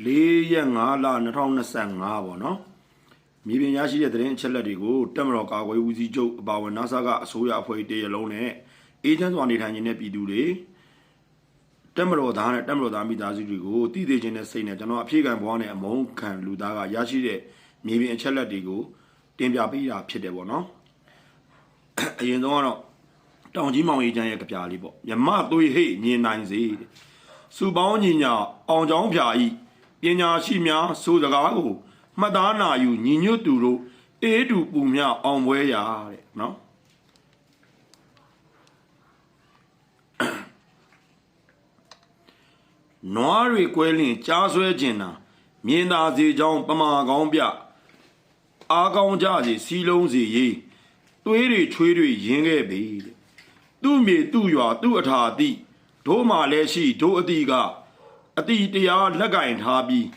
4ရက်5လ2025ပေါ့နော်မြေပြင်ရရှိတဲ့သတင်းအချက်လက်တွေကိုတက်မတော်ကာကွယ်ဦးစီးချုပ်အပါအဝင် NASA ကအစိုးရအဖွဲ့တရလုံးနဲ့အေဂျင့်စွာနေထိုင်နေတဲ့ပြည်သူတွေတက်မတော်သားနဲ့တက်မတော်သားမိသားစုတွေကိုတည်တည်ခြင်းနဲ့စိတ်နဲ့ကျွန်တော်အဖြေခံဘဝနဲ့အမုန်းခံလူသားကရရှိတဲ့မြေပြင်အချက်လက်တွေကိုတင်ပြပေးတာဖြစ်တယ်ပေါ့နော်အရင်ဆုံးကတော့တောင်ကြီးမောင်ကြီးချမ်းရဲ့ကြပြလေးပေါ့မြမသွေးဟိတ်မြင်နိုင်စေတဲ့စုပေါင်းညီညာအောင်ချောင်းဖြာဤ ပညာရှိများဆိုစကားကိုမှတ်သားနာယူညီညွတ်သူတို့အေးတူပူမြအောင်ပွဲရာတဲ့နော်နွားတွေကွဲလင်ကြားဆွဲကျင်တာမြင်သာစေကြောင်းပမာကောင်းပြအားကောင်းကြစီစီလုံးစီရေးသွေးတွေချွေးတွေရင်းခဲ့ပြီတဲ့သူ့မြေသူ့ရွာသူ့အထာတိတို့မှလည်းရှိတို့အတိက အတိတရားလက်ကင်ထားပြီး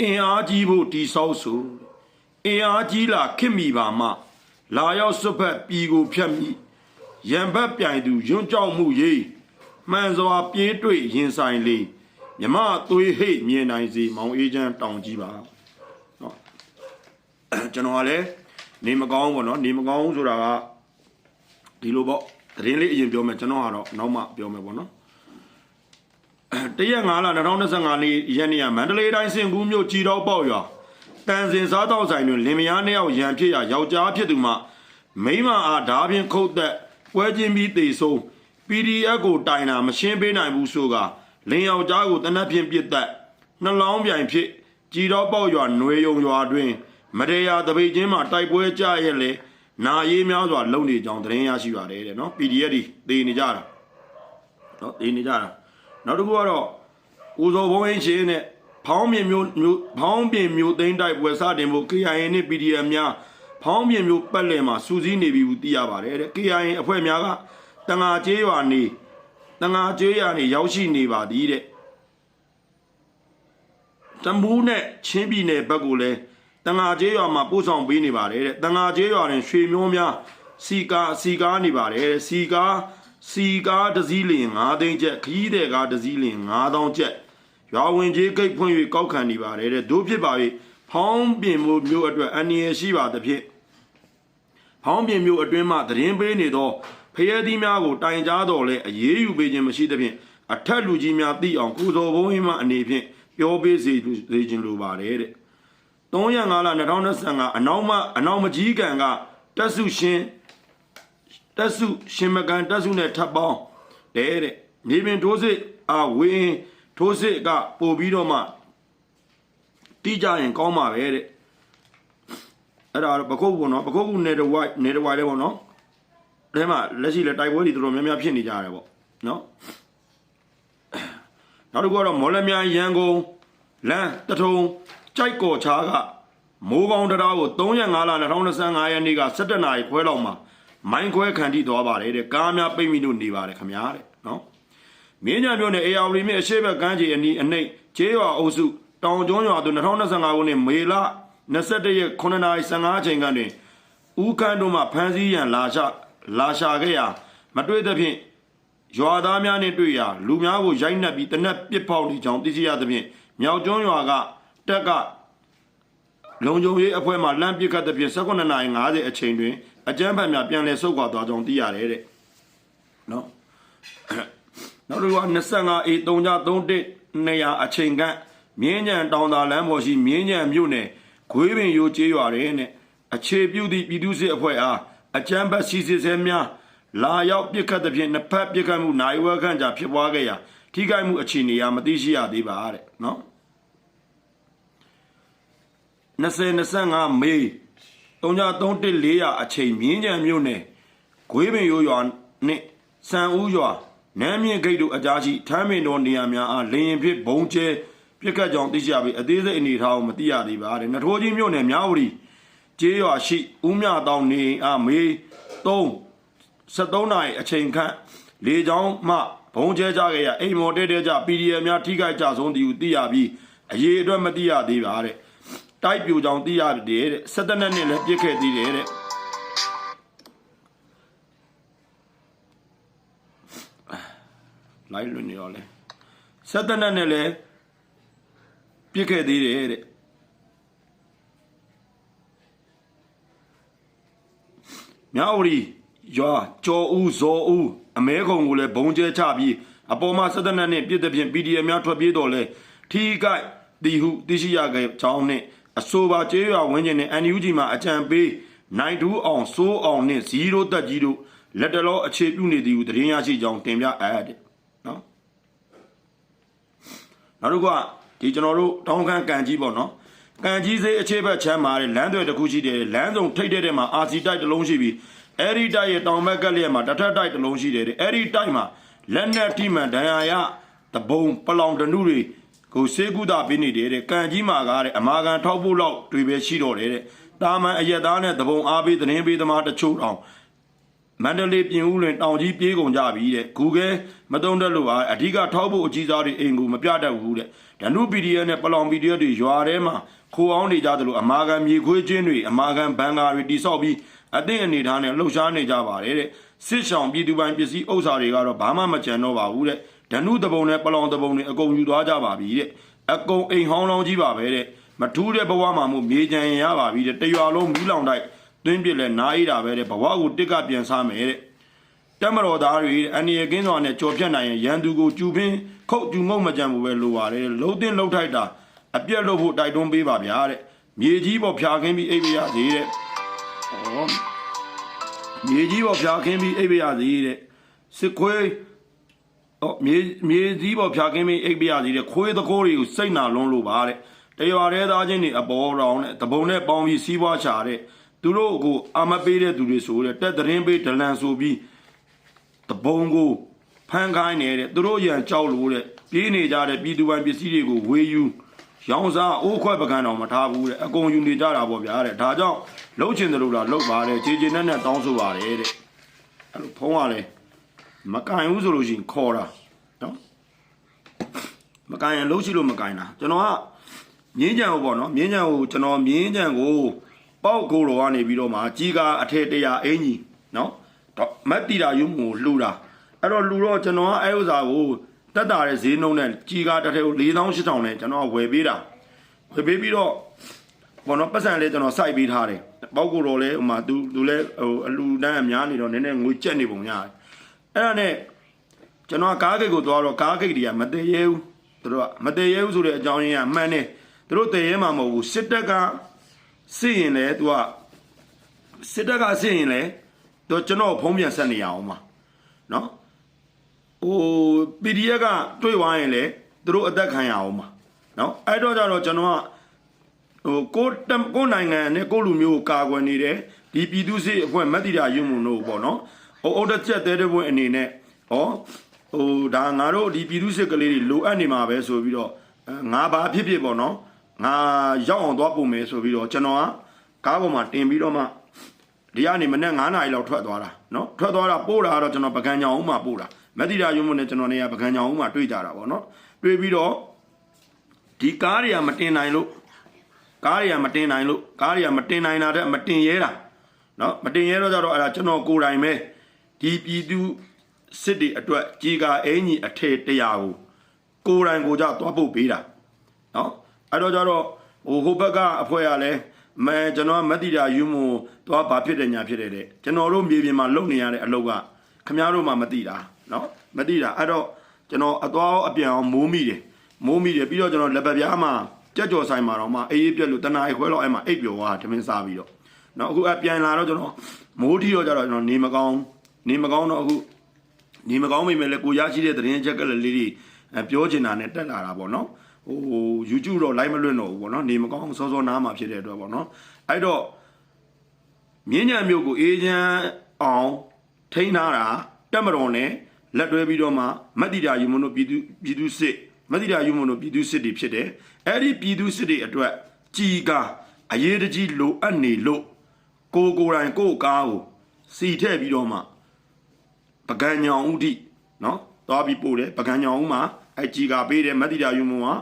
အင်အားကြီးဖို့တိဆောက်ဆိုအင်အားကြီးလာခစ်မိပါမှ လာရောက်စွတ်ဖက်ပြည်ကိုဖြတ်မိရံဘက်ပြိုင်သူယွန်းကြောက်မှုရေးမှန်စွာပြေးတွေ့ရင်ဆိုင်လေမြမသွေးဟိတ်မြင်နိုင်စီမောင်အေးချမ်းတောင်ကြီးပါเนาะကျွန်တော်ကလည်းနေမကောင်းပေါ့နော်နေမကောင်းဆိုတာကဒီလိုပေါ့သတင်းလေးအရင်ပြောမယ်ကျွန်တော်ကတော့နောက်မှပြောမယ်ပေါ့နော် တရက်5လ2025နေ့ရက်နေ့ကမန္တလေးတိုင်းစင်ကူးမြို့ကြည်တော်ပေါ့ရွာတန်စင်စားတောက်ဆိုင်တွင်လင်မယားနှစ်ယောက်ရန်ဖြစ်ရာယောက်ျားဖြစ်သူမှမိန်းမအားဓာဖြင့်ခုတ်သက်ပွဲချင်းပြီးတေဆုံး PDF ကိုတိုင်တာမရှင်းပေးနိုင်ဘူးဆိုကလင်ယောက်ျားကိုတနက်ဖြင့်ပြစ်သက်နှလောင်းပြိုင်ဖြစ်ကြည်တော်ပေါ့ရွာຫນွေယုံရွာတွင်မရေယာတပိတ်ချင်းမှာတိုက်ပွဲကြရဲ့လေနာရေးများစွာလုံနေကြောင်းသတင်းရရှိပါတယ်တဲ့နော် PDF တွေတေနေကြတာနော်တေနေကြတာ နောက်တစ်ခုကတော့ဦးစောဘုံအင်းရှင်နဲ့ဖောင်းပြင်မျိုးမျိုးဖောင်းပြင်မျိုးသိန်းတိုက်ပွဲစတင်ဖို့ KIA နဲ့ PDF များဖောင်းပြင်မျိုးပတ်လည်မှာစူးစီးနေပြီလို့သိရပါတယ်တဲ့ KIA အဖွဲ့များကတငါကျေးရွာနေတငါကျေးရွာနေရောက်ရှိနေပါသည်တဲ့တမူးနဲ့ချင်းပြည်နယ်ဘက်ကိုလည်းတငါကျေးရွာမှာပို့ဆောင်ပေးနေပါတယ်တဲ့တငါကျေးရွာတွင်ရွှေမျိုးများစီကာစီကားနေပါတယ်တဲ့စီကား စီကားတစ်စီးလင်9သိန်းကျပ်ခကြီးတဲ့ကားတစ်စီးလင်9000ကျပ်ရွာဝင်ကြီးဂိတ်ဖွင့်၍ကောက်ခံနေပါတယ်တဲ့တို့ဖြစ်ပါ၍ဖောင်းပြင်မှုမျိုးအတွက်အန္တရာယ်ရှိပါသဖြင့်ဖောင်းပြင်မျိုးအတွင်းမှသတင်းပေးနေသောဖရဲသီးများကိုတိုင်ကြားတော်လဲအေးအေးယူပေးခြင်းမရှိသဖြင့်အထက်လူကြီးများသိအောင်ကုသိုလ်ဘုန်းကြီးမှအနေဖြင့်ပြောပေးစေစေခြင်းလိုပါတယ်တဲ့3ရက်5လ2025အနောက်မအနောက်မကြီးကံကတက်စုရှင် တက်စုရှင်မကန်တက်စုနဲ့ထပ်ပေါင်းတဲ့တဲ့မြေပြင်ထိုးစစ်အဝင်းထိုးစစ်ကပို့ပြီးတော့မှတိကြရင်ကောင်းပါပဲတဲ့အဲ့ဒါတော့ပခုတ်ပေါ့နော်ပခုတ်ကနေတဝိုက်နေတဝိုက်လဲပေါ့နော်အဲမှာလက်ရှိလဲတိုက်ပွဲတွေတော်တော်များများဖြစ်နေကြရတယ်ပေါ့နော်နောက်တစ်ခုကတော့မော်လမြိုင်ရန်ကုန်လမ်းတထုံကြိုက်ကော်ချားကမိုးကောင်းတရားကို3ရက်5လ2025ရက်နေ့က17နာရီခွဲလောက်မှာ မိုင်းခွဲခံထိသွားပါတယ်တဲ့ကားများပိတ်မိလို့နေပါတယ်ခင်ဗျာတဲ့နော်မင်းညာပြောနေအေယာဝတီမြစ်အရှိဘက်ကမ်းခြေအနီးအနှိတ်ကျေးရွာအုပ်စုတောင်ကျွန်းရွာသို့2025ခုနှစ်မေလ21ရက်9နာရီ15ချိန်ခန့်တွင်ဦးခန်းတို့မှဖမ်းဆီးရန်လာချလာရှာခဲ့ရာမတွေ့သဖြင့်ရွာသားများနှင့်တွေ့ရာလူများကိုရိုက်နှက်ပြီးတနက်ပစ်ပေါက်နေကြောင်းသိရှိရသဖြင့်မြောက်ကျွန်းရွာကတက်ကလုံခြုံရေးအဖွဲ့မှလမ်းပစ်ခတ်သဖြင့်18:50အချိန်တွင် အကြမ်းဖက်များပြန်လည်ဆုတ်ခွာသွားကြောင်းသိရတယ်တဲ့နော်နောက်တစ်ခုက 25 A 3.31နေရာအချိန်ကမြင်းညံတောင်သာလမ်းပေါ်ရှိမြင်းညံမြို့နယ်ခွေးပင်ရိုးကျေးရွာတွင်နဲ့အခြေပြုသည့်ပြည်သူ့စစ်အဖွဲ့အားအကြမ်းဖက်စီစစ်ဆဲများလာရောက်ပစ်ခတ်သဖြင့်နှစ်ဖက်ပစ်ခတ်မှုနိုင်ဝဲခန့်ကြာဖြစ်ပွားခဲ့ရာထိခိုက်မှုအခြေအနေအရမသိရှိရသေးပါတဲ့နော်2025မေ 331400အချိန်မြင်းကြံမြို့နယ်ဂွေးပင်ရိုးရွာနှင့်စံဦးရွာနမ်းမြင့်ဂိတ်တို့အကြားရှိထမ်းမင်တော်နေရာများအားလေရင်ဖြစ်ဘုံကျဲပြစ်ခတ်ကြောင်သိရှိရပြီးအသေးစိတ်အနေထားကိုမသိရသေးပါတဲ့နထိုးကြီးမြို့နယ်မြဝတီကျေးရွာရှိဦးမြတောင်နေအားမေ3 73နာရီအချိန်ခန့်လေကြောင်းမှဘုံကျဲကြခဲ့ရအိမ်မော်တဲတဲကြ PDF များထိခိုက်ကြဆုံးသည်ဟုသိရပြီးအရေးအတွက်မသိရသေးပါတဲ့ တိုက်ပြူကြောင်သိရတယ်တဲ့ဆက်တနက်နဲ့လည်းပြစ်ခဲ့သေးတယ်တဲ့လိုက်လွန်နေရောလဲဆက်တနက်နဲ့လည်းပြစ်ခဲ့သေးတယ်တဲ့မြဝတီရွာကျော်ဦးဇော်ဦးအမဲခုံကိုလည်းဘုံကျဲချပြီးအပေါ်မှာစက်တနက်နဲ့ပြစ်တဲ့ဖြင့် PDF များထွက်ပြေးတော့လဲထီကိုက်တီဟုသိရှိရခဲ့ကြောင်းနဲ့ အဆိုပါကျေးရွာဝင်းကျင်နဲ့ NUG မှာအကြံပေးနိုင်တူးအောင်စိုးအောင်နဲ့0တက်ကြီးတို့လက်တလောအခြေပြုနေသည်ဟုသတင်းရရှိကြောင်းတင်ပြအပ်တယ်နော်နောက်တစ်ခုကဒီကျွန်တော်တို့တောင်းခမ်းကန်ကြီးပေါ့နော်ကန်ကြီးစေးအခြေဘက်ချမ်းမှာတဲ့လမ်းတွေတစ်ခုရှိတယ်လမ်းစုံထိတ်တဲ့မှာအာစီတိုက်တစ်လုံးရှိပြီးအဲ့ဒီတိုက်ရဲ့တောင်ဘက်ကလျက်မှာတထက်တိုက်တစ်လုံးရှိတယ်တဲ့အဲ့ဒီတိုက်မှာလက်နက်ထိမှန်ဒဏ်ရာရတပုံပလောင်တနုတွေ ကိုစေကုသပေးနေတယ်တဲ့ကန်ကြီးမှာကားတဲ့အမာကန်ထောက်ဖို့လောက်တွေပဲရှိတော့တယ်တဲ့တာမန်အရက်သားနဲ့တပုံအားပေးသတင်းပေးသမားတချို့တောင်မန္တလေးပြင်ဦးလွင်တောင်ကြီးပြေးကုန်ကြပြီတဲ့ Google မတုံးတက်လို့ပါအဓိကထောက်ဖို့အကြီးစားတွေအိမ်ကိုမပြတတ်ဘူးတဲ့ဓနု PDF နဲ့ပလောင် PDF တွေရွာထဲမှာခိုအောင်နေကြသလိုအမာကန်မြေခွေးချင်းတွေအမာကန်ဘန်ကာတွေတိဆောက်ပြီးအသင့်အနေထားနဲ့လှုပ်ရှားနေကြပါတယ်တဲ့စစ်ဆောင်ပြည်သူပိုင်ပစ္စည်းဥစ္စာတွေကတော့ဘာမှမကြံတော့ပါဘူးတဲ့ ဓနုတပုံနဲ့ပလောင်တပုံတွေအကုန်ယူသွားကြပါပြီတဲ့အကုန်အိမ်ဟောင်းလောင်းကြီးပါပဲတဲ့မထူးတဲ့ဘဝမှာမို့မြေကြံရင်ရပါပြီတဲ့တရွာလုံးမီးလောင်တိုက်သွင်းပြစ်လဲနားအေးတာပဲတဲ့ဘဝကိုတစ်ကပြန်စားမယ်တဲ့တက်မတော်သားတွေအန်ဒီရကင်းစွာနဲ့ကြော်ဖြတ်နိုင်ရင်ရန်သူကိုကျူပင်းခုတ်ကျူငုံမကြံဘူးပဲလိုပါတယ်လှုပ်တင်လှုပ်ထိုက်တာအပြက်လှုပ်ဖို့တိုက်တွန်းပေးပါဗျာတဲ့မြေကြီးပေါ်ဖြာခင်းပြီးအိပ်ပရစေတဲ့ဩမြေကြီးပေါ်ဖြာခင်းပြီးအိပ်ပရစေတဲ့စစ်ခွေး ဩမြေမြေကြီးပေါ်ဖြာခင်းပြီးအိပ်ပရစေတဲ့ခွေးတကိုးတွေကိုစိတ်နာလွန်းလို့ပါတဲ့တရွာရဲသားချင်းတွေအပေါ်ရောင်နဲ့တပုံနဲ့ပေါင်းပြီးစီးပွားချတဲ့သူတို့ကိုအာမပေးတဲ့သူတွေဆိုတဲ့တက်သတင်းပေးဒလန်ဆိုပြီးတပုံကိုဖန်ခိုင်းနေတဲ့သူတို့ရန်ကြောက်လို့တဲ့ပြေးနေကြတဲ့ပြည်သူပိုင်ပစ္စည်းတွေကိုဝေယူရောင်းစားအိုးခွက်ပကံတော်မထားဘူးတဲ့အကုန်ယူနေကြတာပေါ့ဗျာတဲ့ဒါကြောင့်လှုပ်ချင်တယ်လို့လားလှုပ်ပါတယ်ခြေချင်နဲ့နဲ့တောင်းဆိုပါတယ်တဲ့အဲ့လိုဖုံးရလဲ မကင်ဘူးဆိုလို့ရှိရင်ခေါ်တာနော်မကင်ရင်လှုပ်ရှိလို့မကင်တာကျွန်တော်ကမြင်းကြံကိုပေါ့နော်မြင်းကြံကိုကျွန်တော်မြင်းကြံကိုပေါက်ကိုတော်ကနေပြီးတော့မှကြီးကအထက်တရာအင်ကြီးနော်တော့မက်တီတာယူမှုလှူတာအဲ့တော့လှူတော့ကျွန်တော်ကအဲ့ဥစ္စာကိုတက်တာတဲ့ဈေးနှုန်းနဲ့ကြီးကားတစ်ထည်ကို4800နဲ့ကျွန်တော်ကဝယ်ပေးတာဝယ်ပေးပြီးတော့ဘောနော်ပတ်စံလေးကျွန်တော်စိုက်ပေးထားတယ်ပေါက်ကိုတော့လဲဟိုမှာသူသူလဲဟိုအလူတန်းအများနေတော့နည်းနည်းငွေကြက်နေပုံရတယ် အဲ့ဒါနဲ့ကျွန်တော်ကကားဂိတ်ကိုသွားတော့ကားဂိတ်တွေကမတည်ရဲဘူးသူတို့ကမတည်ရဲဘူးဆိုတဲ့အကြောင်းရင်းကမှန်တယ်သူတို့တည်ရဲမှာမဟုတ်ဘူးစစ်တပ်ကစစ်ရင်လဲသူကစစ်တပ်ကစစ်ရင်လဲတော့ကျွန်တော်ဖုံးပြန်ဆက်နေရအောင်ပါနော်ဟို PDF ကတွေ့သွားရင်လေသူတို့အသက်ခံရအောင်ပါနော်အဲ့တော့ကြတော့ကျွန်တော်ကဟိုကိုတမ်ကိုနိုင်ငံနဲ့ကိုလူမျိုးကိုကာကွယ်နေတယ်ဒီပြည်သူစစ်အဖွဲ့မက်တီတာယူမှုတို့ပေါ့နော် အုပ်အုပ်တစ်ချက်သေးတဲ့ဘွင့်အနေနဲ့ဟောဟိုဒါငါတို့ဒီပြည်သူစစ်ကလေးတွေလိုအပ်နေမှာပဲဆိုပြီးတော့ငါဘာဖြစ်ဖြစ်ပေါ့နော်ငါရောက်အောင်သွားပုံမယ်ဆိုပြီးတော့ကျွန်တော်ကကားပေါ်မှာတင်ပြီးတော့မှဒီကနေမနေ့9နာရီလောက်ထွက်သွားတာနော်ထွက်သွားတာပို့တာကတော့ကျွန်တော်ပကံညောင်ဦးမှာပို့တာမတိရာရုံးမနဲ့ကျွန်တော်နေရပကံညောင်ဦးမှာတွေ့ကြတာပေါ့နော်တွေ့ပြီးတော့ဒီကားတွေကမတင်နိုင်လို့ကားတွေကမတင်နိုင်လို့ကားတွေကမတင်နိုင်တာတဲ့မတင်ရဲတာနော်မတင်ရဲတော့ကြတော့အဲ့ဒါကျွန်တော်ကိုယ်တိုင်ပဲ ဒီပြည်သူစစ်တွေအတွက်ကြေကာအင်းကြီးအထည်တရားကိုကိုယ်တိုင်ကိုကြောက်သွားဖို့ပေးတာနော်အဲ့တော့ကြတော့ဟိုဟိုဘက်ကအဖွဲ့ကလည်းမဲကျွန်တော်မတိတာယူမှုသွားဘာဖြစ်တယ်ညာဖြစ်တယ်တဲ့ကျွန်တော်တို့မြေပြင်မှာလုပ်နေရတဲ့အလုပ်ကခမားတို့မှမတိတာနော်မတိတာအဲ့တော့ကျွန်တော်အသွားအပြန်အောင်မိုးမိတယ်မိုးမိတယ်ပြီးတော့ကျွန်တော်လက်ပပြားမှာကြက်ကြော်ဆိုင်မှာတော့မှအေးအေးပြက်လို့တနားခွဲတော့အဲ့မှာအိပ်ပျော်သွားတာတမင်းစားပြီးတော့နော်အခုအပြန်လာတော့ကျွန်တော်မိုးထီတော့ကြတော့ကျွန်တော်နေမကောင်း နေမကောင်းတော့အခုနေမကောင်းမိမယ်လေကိုရရှိတဲ့သတင်းချက်ကလေးတွေပြောချင်တာနဲ့တက်လာတာပေါ့နော်ဟို YouTube တော့ live မလွတ်တော့ဘူးပေါ့နော်နေမကောင်းစောစောနားမှာဖြစ်တဲ့အတွက်ပေါ့နော်အဲ့တော့မြင်းညံမျိုးကိုအေးချမ်းအောင်ထိန်းထားတာတက်မတော်နဲ့လက်တွဲပြီးတော့မှမတ်တီတာယူမွန်တို့ပြည်သူပြည်သူစစ်မတ်တီတာယူမွန်တို့ပြည်သူစစ်တွေဖြစ်တယ်အဲ့ဒီပြည်သူစစ်တွေအတွက်ကြီးကားအရေးတကြီးလိုအပ်နေလို့ကိုကိုယ်တိုင်ကိုယ်ကားကိုစီထည့်ပြီးတော့မှ ပကံညောင်ဥဒိနော်သွားပြီးပို့တယ်ပကံညောင်ဥမှာအဲ့ကြီးကားပေးတယ်မတ်တီတာယူမွန်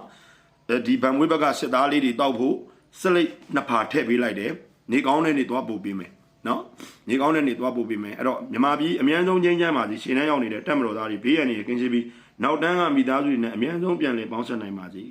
ကဒီဗံမွေးဘက်ကစစ်သားလေးတွေတောက်ဖို့စလိတ်နှစ်ဖာထည့်ပေးလိုက်တယ်နေကောင်းတဲ့နေသွားပို့ပေးမယ်နော်နေကောင်းတဲ့နေသွားပို့ပေးမယ်အဲ့တော့မြန်မာပြည်အမြန်ဆုံးချင်းချမ်းပါစီရှင်နှန်းရောက်နေတဲ့တက်မတော်သားတွေဘေးရန်နေကင်းရှင်းပြီးနောက်တန်းကမိသားစုတွေနဲ့အမြန်ဆုံးပြန်လည်ပေါင်းဆက်နိုင်ပါစေ